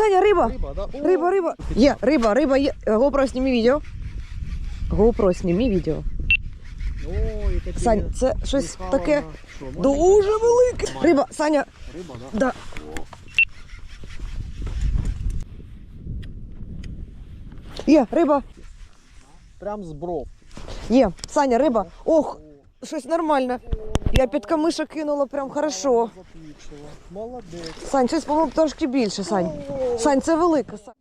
Саня, риба! Риба, да? О, Риба, риба. Є, риба, риба є. GoPro, сніми відео. GoPro, сніми відео. О, Сань, це щось Михайловна. таке Що, дуже велике. Риба, Саня, Риба, да? да. Є, риба. Прям з бров. Є, Саня, риба. Ох, щось нормально. Я під камиша кинула прям хорошо. Молодець. Сань, щось, по-моєму, трошки більше, Сань. Сань, це велике. Сань.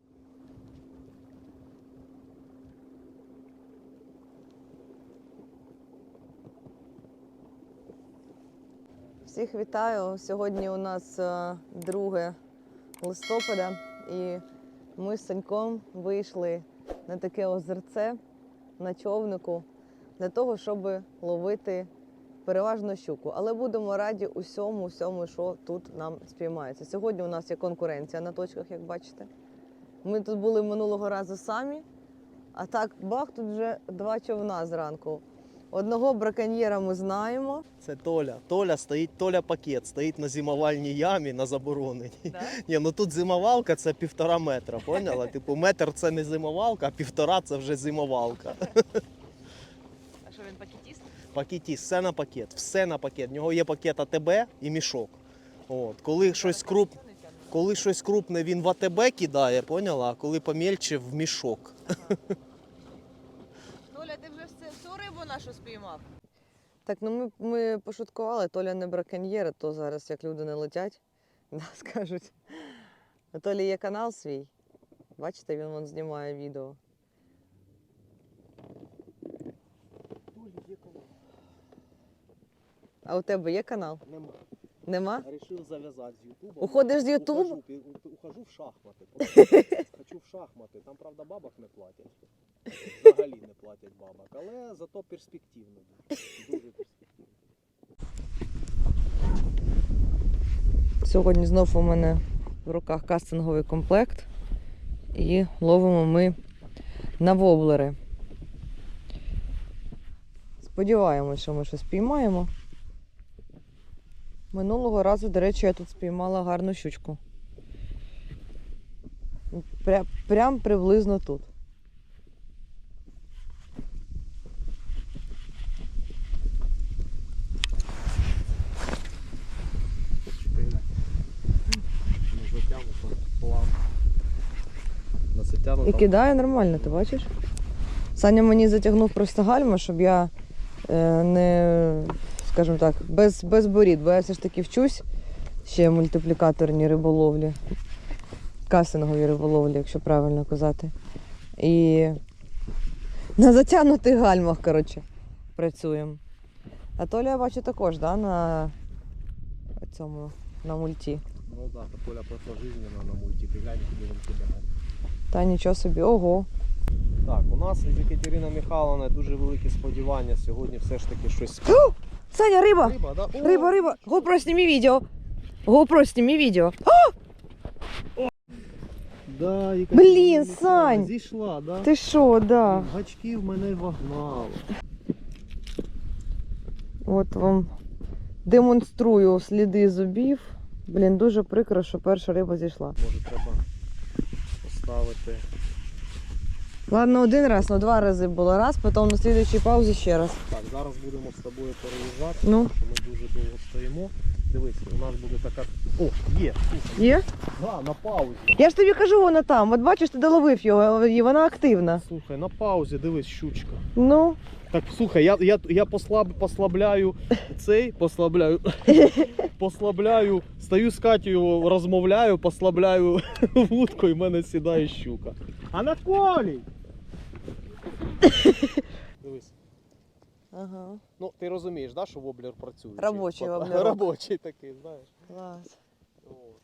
Всіх вітаю. Сьогодні у нас е, 2 листопада, і ми з Саньком вийшли на таке озерце на човнику для того, щоб ловити переважно щуку. Але будемо раді усьому, усьому, що тут нам спіймається. Сьогодні у нас є конкуренція на точках, як бачите. Ми тут були минулого разу самі, а так бах, тут вже два човна зранку. Одного браконьєра ми знаємо. Це Толя. Толя стоїть, Толя пакет, стоїть на зимовальній ямі на забороненій. Ні, ну тут зимовалка це півтора метра, поняла? Типу, метр це не зимовалка, а півтора це вже зимовалка. Пакетіст, все на пакет, все на пакет. В нього є пакет АТБ і мішок. От. Коли щось круп... Коли щось крупне, він в АТБ кидає, поняла? А коли помельче в мішок. Толя, ти вже все, всю рибу нашу спіймав. Так, ну ми, ми пошуткували, Толя не браконьєр, то зараз як люди не летять, да, скажуть. Толі є канал свій. Бачите, він вон знімає відео. А у тебе є канал? Нема. Нема? Рішив зав'язати з Ютуба. Уходиш з Ютубу? Ухожу, ухожу в шахмати. Хочу в шахмати. Там, правда, бабок не платять. Взагалі не платять бабок. Але зато перспективно. Дуже перспективно. Сьогодні знов у мене в руках кастинговий комплект. І ловимо ми на воблери. Сподіваємось, що ми щось спіймаємо. Минулого разу, до речі, я тут спіймала гарну щучку. Пря- прям приблизно тут. І кидає нормально, ти бачиш? Саня мені затягнув просто гальма, щоб я е, не, скажімо так, без, без борід, бо я все ж таки вчусь ще мультиплікаторній риболовлі, кастинговій риболовлі, якщо правильно казати. І на затягнутих гальмах, коротше, працюємо. А Толя, я бачу також, да, на цьому, на мульті. Ну да, та поля просто жизненно на мультики. Глянь, куди він кидає. Та нічого собі, ого. Так, у нас із Екатерина Михайловна дуже великі сподівання. Сьогодні все ж таки щось. Саня, риба! Риба, да? О! Риба, риба. GoPro, сними видео. GoPro, сними видео. Да, Екатерина Блін, Сань! Зійшла, да? Ти що, да. Гачки в мене вогнали. От вам демонструю сліди зубів. Блін, дуже прикро, що перша риба зійшла. Може треба поставити. Ладно, один раз, ну два рази було раз, потім на слідуючій паузі ще раз. Так, зараз будемо з тобою переїжджати, Ну. тому що ми дуже довго стоїмо. Дивись, у нас буде така. О, є! Слухай, Є? да, на паузі. Я ж тобі кажу, вона там. От бачиш, ти доловив його, і вона активна. Слухай, на паузі, дивись, щучка. Ну, Так, слухай, я, я, я послаб, послабляю цей, послабляю, послабляю, стою з Катєю, розмовляю, послабляю вудку і в мене сідає щука. Анатолій! Дивись. ага. Ну, ти розумієш, да, що воблер працює? Робочий воблерок. Робочий такий, знаєш. Клас. От.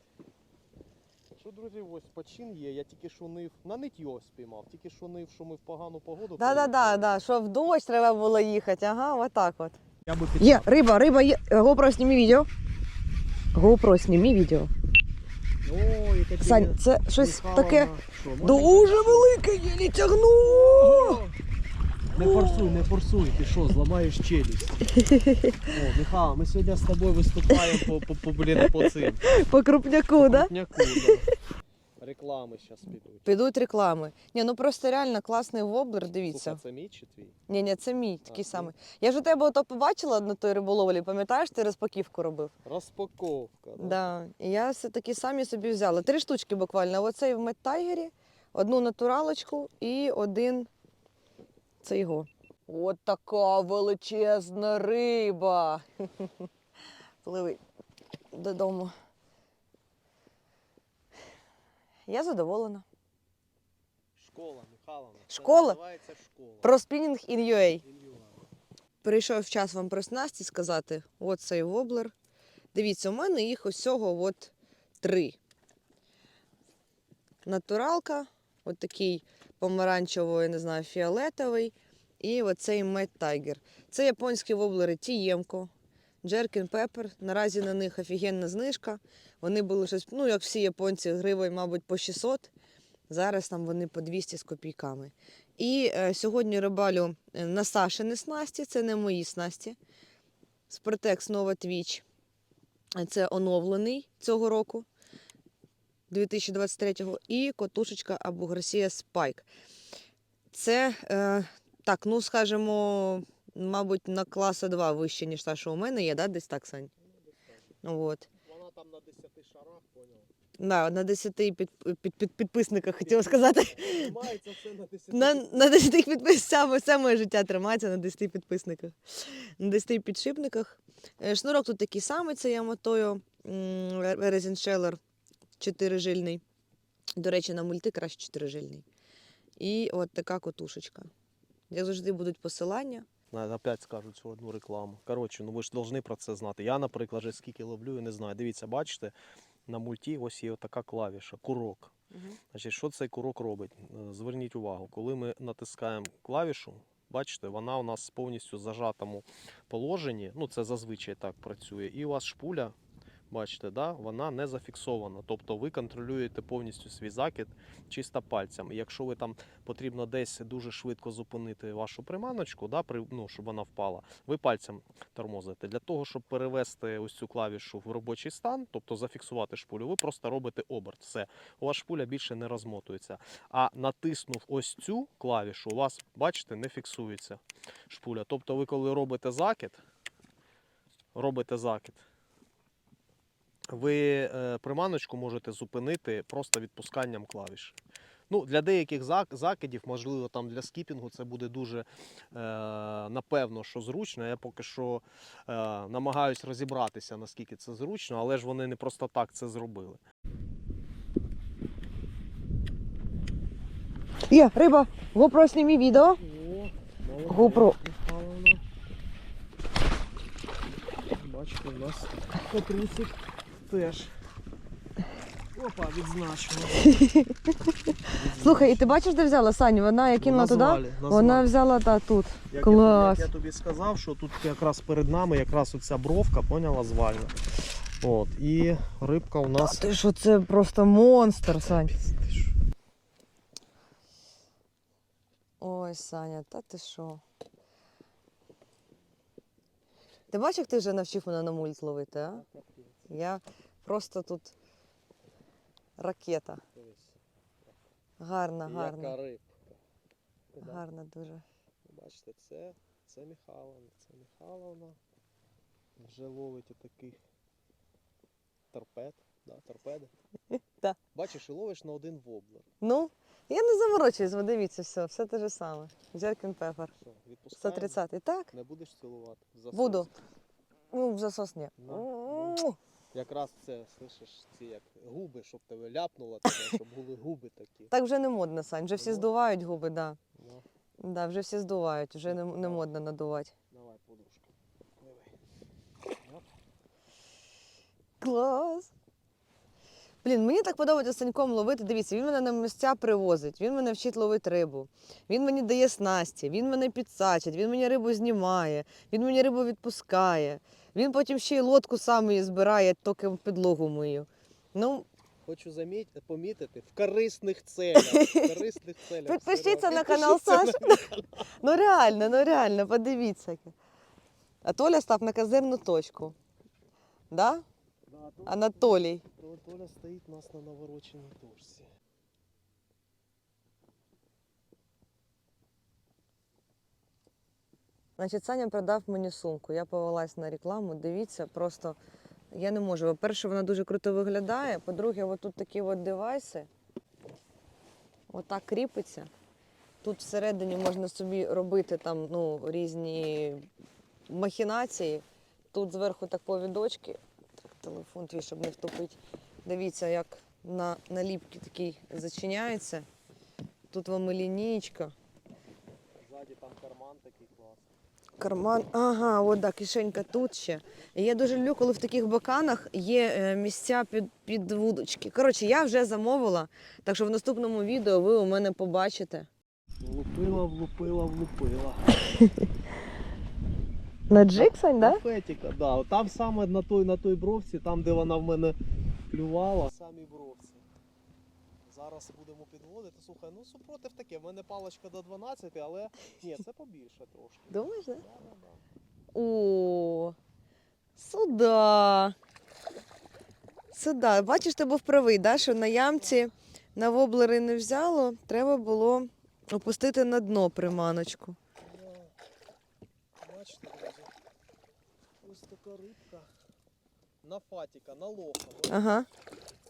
Що, друзі, ось почин є. Я тільки що нив, на нитьо спіймав, тільки що нив, що ми в погану погоду. Да-да-да, приїхали. да. що в дощ треба було їхати. Ага, отак от. Я би Є, риба, риба, є. GoPro, сними відео. GoPro, сними відео. О, Екатерина Сань, це щось таке дуже велике, я не тягну. Не форсуй, не форсуй, ти що, зламаєш челюсть. О, Михайло, ми сьогодні з тобою виступаємо по, по, по, блін, по цим. По крупняку, по крупняку, да. Реклами зараз підуть. Підуть реклами. Ні, ну просто реально класний воблер, дивіться. Слухай, це мій чи твій? Ні, ні, це мій такий ну. самий. Я ж у тебе ото побачила на той риболовлі, пам'ятаєш, ти розпаківку робив? Розпаковка. Да? Да. І я все такі самі собі взяла. Три штучки буквально. Оцей в медтайгері, одну натуралочку і один це його. От така величезна риба. Пливи додому. Я задоволена. Школа, Михайловна. Школа? Називається школа. Про спінінг in UA. Прийшов час вам про снасті сказати. От цей воблер. Дивіться, у мене їх усього от три. Натуралка, от такий помаранчево, я не знаю, фіолетовий. І оцей Мед Тайгер. Це японські воблери Тіємко, Джеркін Пеппер. Наразі на них офігенна знижка. Вони були щось, ну, як всі японці, гривень, мабуть, по 600. Зараз там вони по 200 з копійками. І е, сьогодні рибалю е, на Сашини снасті, це не мої снасті. Спортекс Нова Twitch. Це оновлений цього року, 2023-го. І котушечка Абу Гарсія Спайк. Це, е, так, ну скажімо, мабуть, на класа 2 вище, ніж та, що у мене є, да? десь так, Сань? От. Вона там на 10 шарах, поняв. Да, на 10 під, під, під, підписниках хотіла сказати. Тримається все на 10 На, на 10 підписниках, все моє життя тримається на 10 підписниках. На 10 підшипниках. Е, Шнурок тут такий самий, це Яматою Резіншелер 4-жильний. До речі, на мульти краще 4-жильний. І от така котушечка. Як завжди будуть посилання. Опять скажуть цю одну рекламу. Коротше, ну ви ж повинні про це знати. Я, наприклад, вже скільки ловлю і не знаю. Дивіться, бачите, на мульті ось є така клавіша, курок. Значить, що цей курок робить? Е, Зверніть увагу, коли ми натискаємо клавішу, бачите, вона у нас повністю в зажатому положенні. Ну, це зазвичай так працює. І у вас шпуля, бачите, да, вона не зафіксована. Тобто ви контролюєте повністю свій закид чисто пальцем. І якщо ви там потрібно десь дуже швидко зупинити вашу приманочку, да, при, ну, щоб вона впала, ви пальцем тормозите. Для того, щоб перевести ось цю клавішу в робочий стан, тобто зафіксувати шпулю, ви просто робите оберт. Все у вас шпуля більше не розмотується. А натиснув ось цю клавішу, у вас, бачите, не фіксується шпуля. Тобто ви коли робите закид, робите закид, ви е, приманочку можете зупинити просто відпусканням клавіш. Ну, для деяких закидів, можливо, там для скіпінгу це буде дуже е, напевно, що зручно. Я поки що е, намагаюсь розібратися, наскільки це зручно, але ж вони не просто так це зробили. Є, риба, GoPro знімі відео. GoPro. Бачите, у нас Петрусик теж. Опа, відзначено. Слухай, і ти бачиш, де взяла Саню? Вона як кинула туди, вона взяла та тут. Як Клас. Я, як я тобі сказав, що тут якраз перед нами якраз оця бровка, поняла, звальна. От, і рибка у нас. Ти що це просто монстр, Сань. Ти що? Ой, Саня, та ти що? Ти бачиш, як ти вже навчив мене на мульт ловити, а? Я просто тут ракета. Гарна, гарна. Яка рибка. Гарна дуже. Бачите, це, це Михайловна, це Михайловна. Вже ловить отаких торпед. Да, торпеди. Да. Бачиш, і ловиш на один воблер. Ну, я не заморочуюсь, ви дивіться, все, все те ж саме. Джеркін Пепер. Все, відпускаємо. 130 так? Не будеш цілувати? В засос. Буду. Ну, в засос ні. Ну. Якраз це, слышиш, ці як губи, щоб тебе ляпнуло, тебе, щоб були губи такі. Так вже не модно, Сань, вже всі Ну. здувають губи, да. Ну, Да, вже всі здувають, вже не, не модно надувати. давай, подружка. Пливи. Клас. Блін, мені так подобається з Саньком ловити. Дивіться, він мене на місця привозить, він мене вчить ловити рибу, він мені дає снасті, він мене підсачить, він мені рибу знімає, він мені рибу відпускає. Він потім ще й лодку сам її збирає, тільки підлогу мию. Ну, Хочу заміт, помітити в корисних целях. В корисних целях. Підпишіться на канал Саші. ну реально, ну реально, подивіться. А Толя став на козирну точку. Да? Анатолій. то- Толя стоїть у нас на навороченій дошці. Значить, Саня продав мені сумку. Я повелась на рекламу. Дивіться, просто я не можу. По-перше, вона дуже круто виглядає. По-друге, от тут такі от девайси. Отак кріпиться. Тут всередині можна собі робити там ну, різні махінації. Тут зверху так повідочки. Так, телефон твій, щоб не втопити. Дивіться, як на наліпки такий зачиняється. Тут вам і лінійка. Ззаді там карман такий класний. Карман, ага, от да, кишенька тут ще. Я дуже люблю, коли в таких боканах є е, місця під, під вудочки. Коротше, я вже замовила, так що в наступному відео ви у мене побачите. Влупила, влупила, влупила. На Джиксань, Фетіка, да. Там саме на той, на той бровці, там де вона в мене клювала. Самі бровці. Зараз будемо підводити. Слухай, ну супротив таке, в мене паличка до 12, але ні, це побільше трошки. Думаєш, да? Да, да, да. О, сюда. Сюда. Бачиш, ти був правий, да? що на ямці на воблери не взяло, треба було опустити на дно приманочку. Бачите, друзі? Ось така рибка. На фатіка, на лоха. Ага.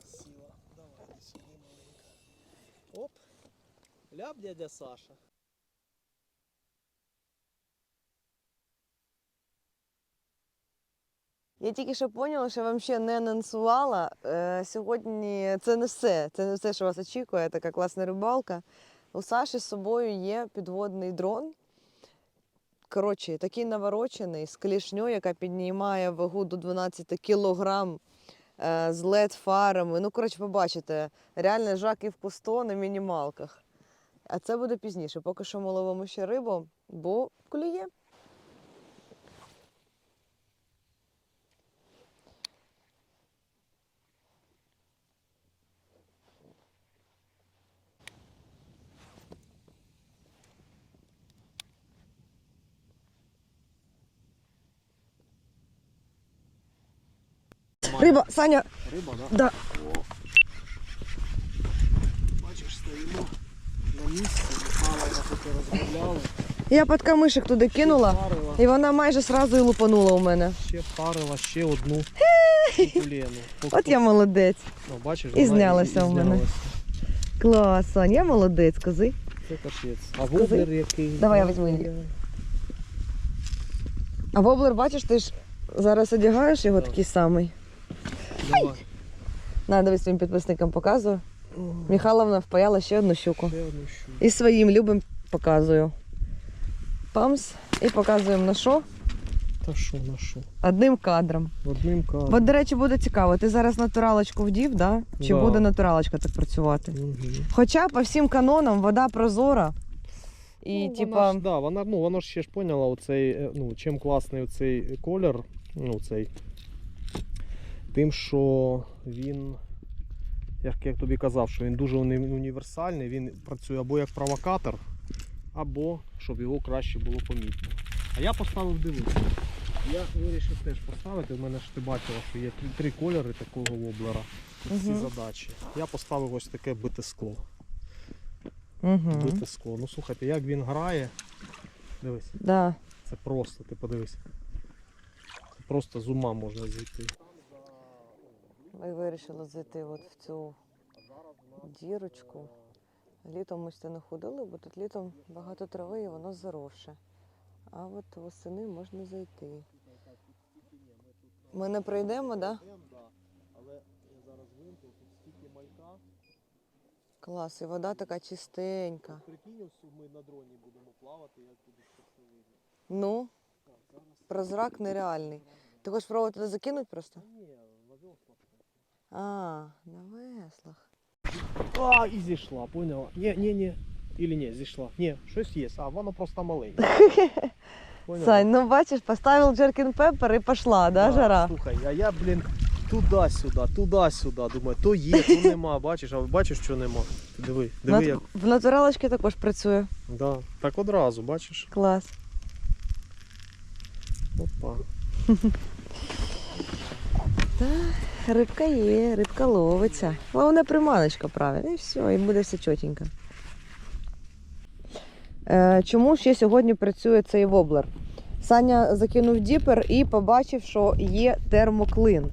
Сіла. Давай сюди маленька. Оп. Ляп, дядя Саша. Я тільки що поняла, що я вам ще не анонсувала. Е, сьогодні це не все. Це не все, що вас очікує. Така класна рибалка. У Саші з собою є підводний дрон. Коротше, такий наворочений з клішньою, яка піднімає вагу до 12 кілограм е, з LED-фарами. Ну, коротше, побачите, реально жак і в кусто на мінімалках. А це буде пізніше. Поки що ми ловимо ще рибу, бо клює. Риба, Саня, Риба, да? да. О. Бачиш, стоїмо на місці, Михайловна поки розмовляли. Я під камишик туди кинула, Парила, і вона майже сразу і лупанула у мене. ще парила ще одну кулену. От я молодець. Ну, бачиш, І вона знялася в мене. знялася. Клас, Сань, я молодець, кози. Це капець. А воблер який? Давай я візьму її. А воблер, бачиш, ти ж зараз одягаєш його Так. такий самий. Давай. На, дивись своїм підписникам показую. Михайловна впаяла ще одну щуку. Ще одну щуку. І своїм любим показую. Памс. І показуємо на що? Та що, на що? Одним кадром. Одним кадром. От, до речі, буде цікаво. Ти зараз натуралочку вдів, да? Чи Да. буде натуралочка так працювати? Мгм. Хоча по всім канонам вода прозора. І, ну, типа, вона ж, да, вона, ну, воно ж ще ж поняла, оцей, е, ну, чим класний оцей колір, ну, цей, тим, що він, як я тобі казав, що він дуже універсальний, він працює або як провокатор, або щоб його краще було помітно. А я поставив дивитися. Я вирішив теж поставити. У мене ж ти бачила, що є три, кольори такого воблера. Ці задачі. Я поставив ось таке бите скло угу. бите скло. Ну слухайте, як він грає. Дивись, да. це просто, ти подивись. Це просто з ума можна зійти. Ми вирішили зайти от в цю дірочку. Літом ми сюди не ходили, бо тут літом багато трави і воно заросше. А от восени можна зайти. Ми не пройдемо, так? Да? Але я зараз вимкну, тут стільки малька. Клас, і вода така чистенька. Прикинь, ми на дроні будемо плавати, як буде. Ну, прозрак нереальний. Ти хочеш пробувати туди закинути просто? Ні. А, на веслах. А, і зійшла, поняла? Ні, ні, ні. Ілі ні, зійшла. Ні, щось є, а воно просто маленьке. Поняла? Сань, ну бачиш, поставив джеркін пепер і пішла, да, жара? Слухай, а я, блін, туди-сюди, туди-сюди. Думаю, то є, то нема. Бачиш, а бачиш, що нема. Диви, диви, Нат- як. В натуралочці також працює. Да. Так одразу, бачиш. Клас. Опа. Рибка є, рибка ловиться. Головне приманочка правильно. І все, і буде все чотенько. Е, чому ще сьогодні працює цей воблер? Саня закинув діпер і побачив, що є термоклин.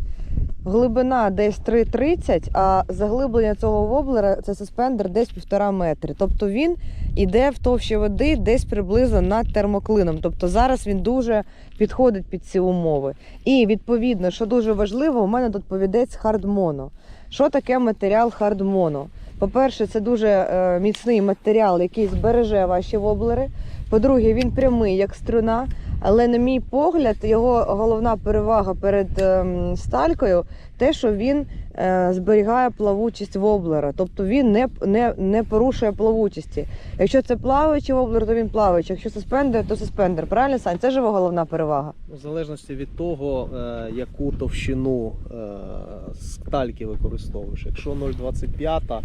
Глибина десь 3,30, а заглиблення цього воблера це суспендер десь півтора метри. Тобто він іде в товщі води десь приблизно над термоклином. Тобто зараз він дуже підходить під ці умови. І відповідно, що дуже важливо, у мене тут повідець хардмоно. Що таке матеріал хардмоно? По-перше, це дуже е, міцний матеріал, який збереже ваші воблери. По-друге, він прямий, як струна. Але, на мій погляд, його головна перевага перед ем, сталькою те, що він е, зберігає плавучість воблера. Тобто він не, не, не порушує плавучості. Якщо це плаваючий воблер, то він плаваючий. Якщо суспендер, то суспендер. Правильно, Сань? Це ж його головна перевага. В залежності від того, е, яку товщину е, стальки використовуєш. Якщо 0,25, е,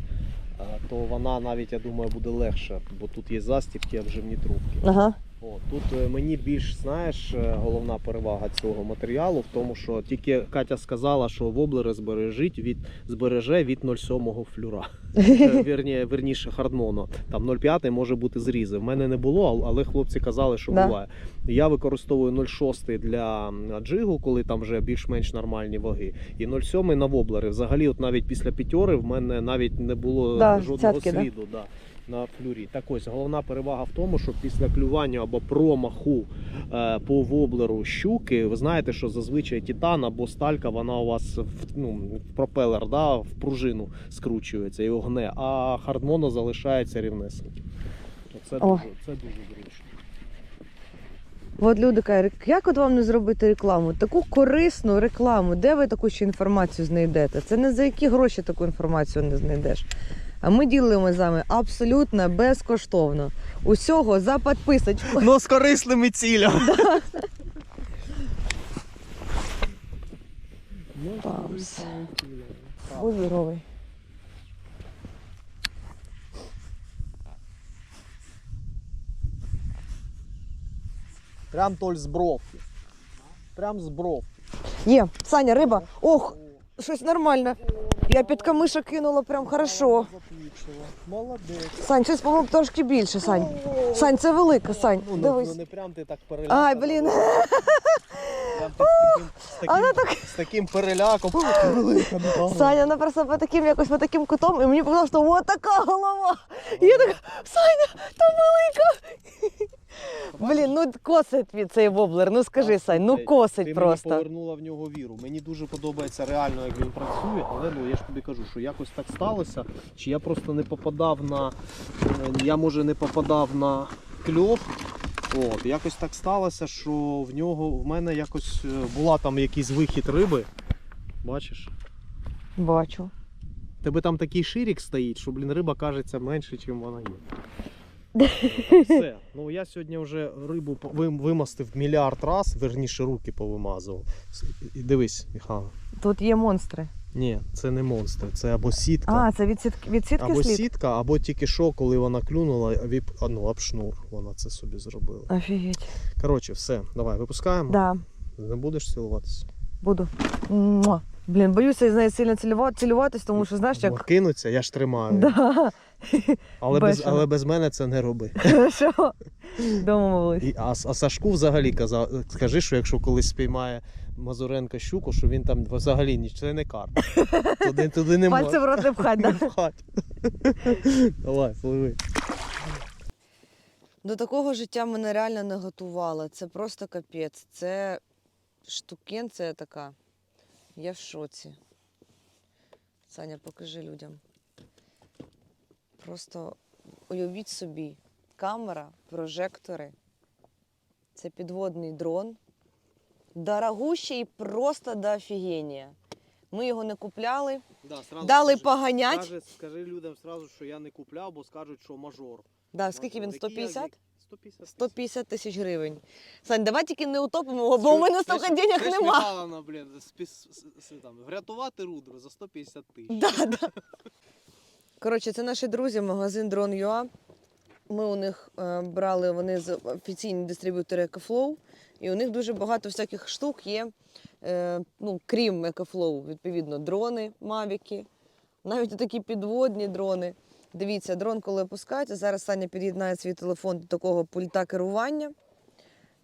то вона навіть, я думаю, буде легша, бо тут є застібки, обживні трубки. Ага. О, тут е, мені більш знаєш, е, головна перевага цього матеріалу в тому, що тільки Катя сказала, що воблери збережить від збереже від 0,7 флюра. Е, Вірні, верніше хардмоно. Там 0,5 може бути зрізи. В мене не було, але хлопці казали, що Да. буває. Я використовую 0,6 для джигу, коли там вже більш-менш нормальні ваги, і 0,7 на воблери. Взагалі, от навіть після п'ятьори в мене навіть не було Да, жодного цятки, сліду. Да. На флюрі. Так ось головна перевага в тому, що після клювання або промаху е, по воблеру щуки, ви знаєте, що зазвичай титан або сталька, вона у вас в, ну, в пропелер, да, в пружину скручується і огне, а хардмоно залишається рівнесеньким. Це О. дуже, це дуже зручно. От люди кажуть, як от вам не зробити рекламу? Таку корисну рекламу, де ви таку ще інформацію знайдете? Це не за які гроші таку інформацію не знайдеш. А ми ділимо з вами абсолютно безкоштовно. Усього за підписочку. Ну, з корисними цілями. Памс. Будь здоровий. Прям толь з бровки. Прям з бровки. Є, Саня, риба. Ох, щось нормально. Я під камиша кинула прям хорошо. Молодець. Сань, щось, по-моєму, трошки більше, Сань. Сань, це велика, Сань. Ну, ну, Дивись. ну не прям ти так перелякала. Ай, блін. Прям ти з таким, з таким, Вона так- з таким переляком. Велика, ну, Саня, вона просто по таким якось по таким кутом, і мені показалось, що от така голова. І я така, Саня, та велика. Блін, ну косить від цей воблер. Ну скажи, Сань, ну косить ти просто. мені повернула в нього віру. Мені дуже подобається реально, як він працює, але ну я ж тобі кажу, що якось так сталося, чи я просто не попадав на. е, Я може не попадав на кльов. От, якось так сталося, що в нього в мене якось е, була там якийсь вихід риби. Бачиш? Бачу. Тебе там такий ширік стоїть, що блін, риба кажеться менше, ніж вона є. Все. Ну я сьогодні вже рибу вимастив мільярд раз, верніше руки повимазував. І дивись, Михайло. Тут є монстри. Ні, це не монстр, це або сітка. А, це від сітки, від сітки або слід? сітка, або тільки що, коли вона клюнула, віп, а, ну, об шнур. Вона це собі зробила. Офігеть. Коротше, все, давай, випускаємо. Да, Не будеш цілуватися. буду. Муа. Блін, боюся з нею сильно цілюва- цілюватись, тому що знаєш, як. кинуться, я ж тримаю. Да. Але, без, але без мене це не роби. Хорошо. Домовились. І, а, а Сашку взагалі казав, скажи, що якщо колись спіймає Мазуренко щуку, що він там взагалі ні, це не карп. Туди, туди не Пальці в можна. рот не пхать, Не да? Давай, пливи. До такого життя мене реально не готувала. Це просто капець. Це штукенція така. Я в шоці. Саня, покажи людям. Просто уявіть собі, камера, прожектори. Це підводний дрон. Дорогущий просто до офігенія. Ми його не купляли, Да, сразу дали скажи, поганять. Скажи, скажи людям сразу, що я не купляв, бо скажуть, що мажор. Да, скільки він? Який я 150? 150. 150 тисяч гривень. Сань, давай тільки не утопимо його, бо у мене стільки денег нема. Михайловна, блін, спіс, с- с- там, врятувати рудро за 150 тисяч. Да, да. Коротше, це наші друзі, магазин Drone.ua. Ми у них е, брали вони з офіційні дистриб'ютори EcoFlow, і у них дуже багато всяких штук є. Е, ну, крім EcoFlow, відповідно, дрони, мавіки, навіть такі підводні дрони. Дивіться, дрон, коли опускається, зараз Саня під'єднає свій телефон до такого пульта керування.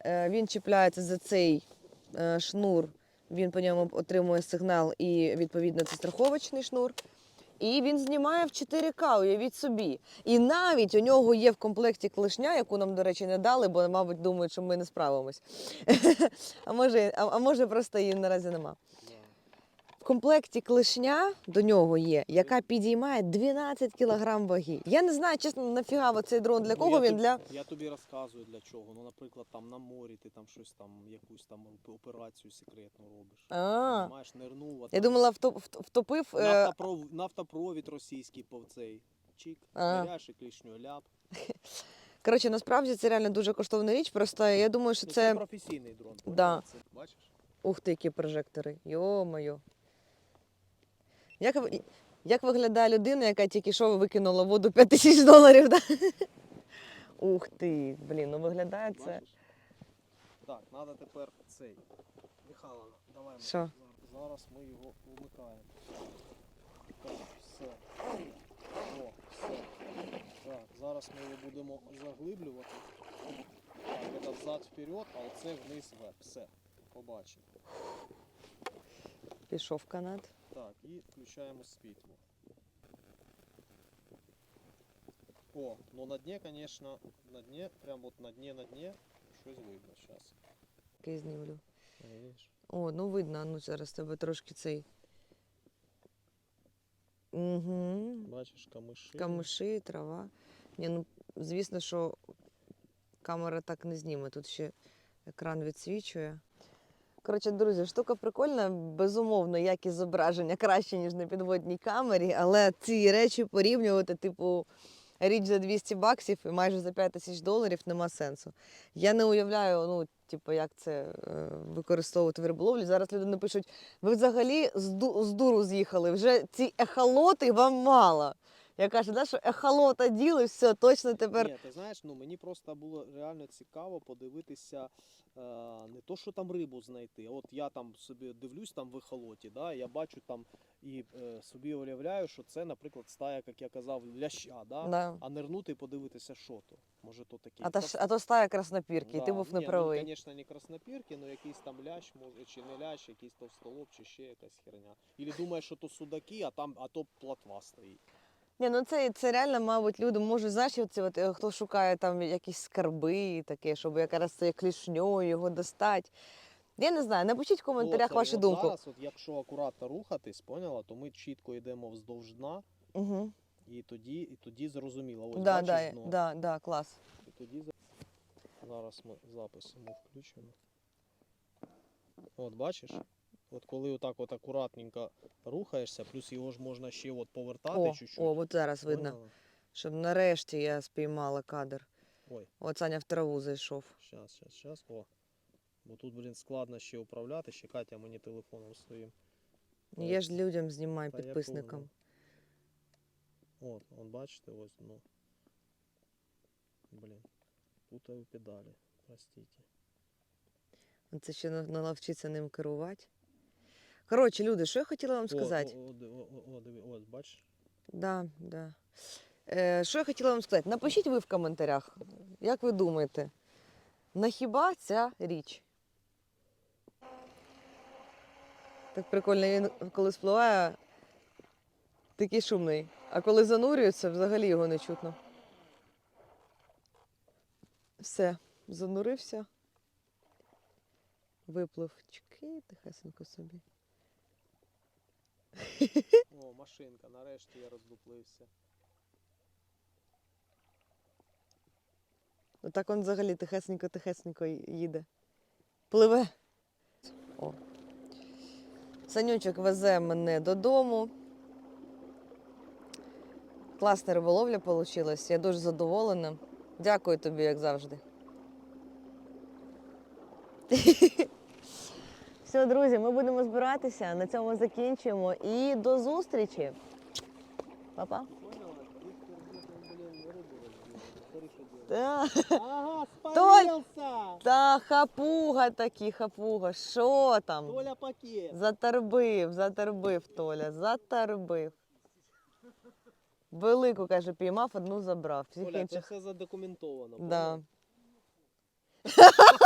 Е, Він чіпляється за цей е, шнур, він по ньому отримує сигнал, і відповідно це страховочний шнур. І він знімає в 4К, уявіть собі. І навіть у нього є в комплекті клешня, яку нам, до речі, не дали, бо, мабуть, думають, що ми не справимось. А може, а, може просто її наразі нема. В комплекті клешня до нього є, яка підіймає 12 кг ваги. Я не знаю, чесно, нафіга цей дрон для Ну, кого я він тобі- для. Я тобі розказую для чого. Ну, наприклад, там на морі ти там щось там, якусь там операцію секретну робиш. А, Маєш нирнув, я думала, вто- вт- втопив. е, нафтопровід, нафтопровід російський по цей. Чик, А. ниряєш і клішню ляп. Коротше, насправді це реально дуже коштовна річ. Просто я думаю, що Ну, це. професійний дрон. Да. Це, бачиш? Ух ти, які прожектори. Йо-моє. Як, як виглядає людина, яка тільки що викинула воду 5 тисяч доларів? Да? Ух ти, блін, ну виглядає це. Так, треба тепер цей. Михайло, давай ми Що? зараз- ми його вмикаємо. Так, все. О, все. Так, зараз ми його будемо заглиблювати. Так, це взад вперед, а оце вниз вверх. Все. Побачимо. Пішов канат. Так, і включаємо світло. О, ну на дні, конечно, на дні, прям вот на дні, на дні, щось видно зараз. Який знімлю. О, ну видно, ну зараз тебе трошки цей. Угу. Бачиш, камиші. Камиші, трава. Ні, ну, звісно, що камера так не зніме. Тут ще екран відсвічує. Коротше, друзі, штука прикольна, безумовно, якість зображення краще, ніж на підводній камері, але ці речі порівнювати, типу, річ за 200 баксів і майже за 5 тисяч доларів нема сенсу. Я не уявляю, ну, типу, як це е, використовувати в риболовлі. Зараз люди напишуть: ви взагалі з, ду- з дуру з'їхали, вже ці ехолоти вам мало. Я кажу, да, що ехолота діли, все, точно тепер. Ні, ти знаєш, ну мені просто було реально цікаво подивитися е, не то, що там рибу знайти. От я там собі дивлюсь там в ехолоті, да, я бачу там і е, собі уявляю, що це, наприклад, стая, як я казав, ляща, да? Да. а нирнути і подивитися, що то. Може, то таке. А, та, ж- а то стая краснопірки, і ти був неправий. Ну, звісно, не краснопірки, але якийсь там лящ, може, чи не лящ, якийсь товстолоб, чи ще якась херня. Ілі думаєш, що то судаки, а там, а то платва стоїть. Ні, ну це, це реально, мабуть, люди можуть, знаєш, оці от, е, хто шукає там якісь скарби таке, щоб якраз це клішньою його достати. Я не знаю, напишіть в коментарях Оце, вашу от думку. Зараз, от якщо акуратно рухатись, поняла, то ми чітко йдемо вздовж дна, Угу. і тоді, і тоді зрозуміло. Ось Да, да, дно. да, да, клас. І тоді зараз ми запис включимо. От бачиш? От коли отак от акуратненько рухаєшся, плюс його ж можна ще от повертати чуть-чуть. о, от зараз видно, Поняла? щоб нарешті я спіймала кадр. Ой. От Саня в траву зайшов. Щас, щас, щас. О. Бо тут, блін, складно ще управляти, ще Катя мені телефоном своїм. Та Я ж людям знімаю, та підписникам. От, он бачите, ось дно. Блін. Путаю педалі. Простите. Це ще на- наловчиться ним керувати. Коротше, люди, що я хотіла вам сказати? О, о, о, о, диви, ось, бачиш? Да, да. Е, що я хотіла вам сказати? Напишіть ви в коментарях, як ви думаєте, на хіба ця річ? Так прикольно, він коли спливає, такий шумний. А коли занурюється, взагалі його не чутно. Все, занурився. Виплив чки, тихесенько собі. О, машинка, нарешті я роздуплився. Отак він взагалі тихесенько-тихесенько їде. Пливе. О. Санючок везе мене додому. Класна риболовля вийшла. Я дуже задоволена. Дякую тобі, як завжди. Все, друзі, ми будемо збиратися. На цьому закінчуємо. І до зустрічі. Па-па. Та, Ага, та хапуга такі, хапуга. Що там? Толя пакет. Заторбив, заторбив Толя, заторбив. Велику, каже, піймав, одну забрав. Всіх Толя, це інших. все задокументовано. Да.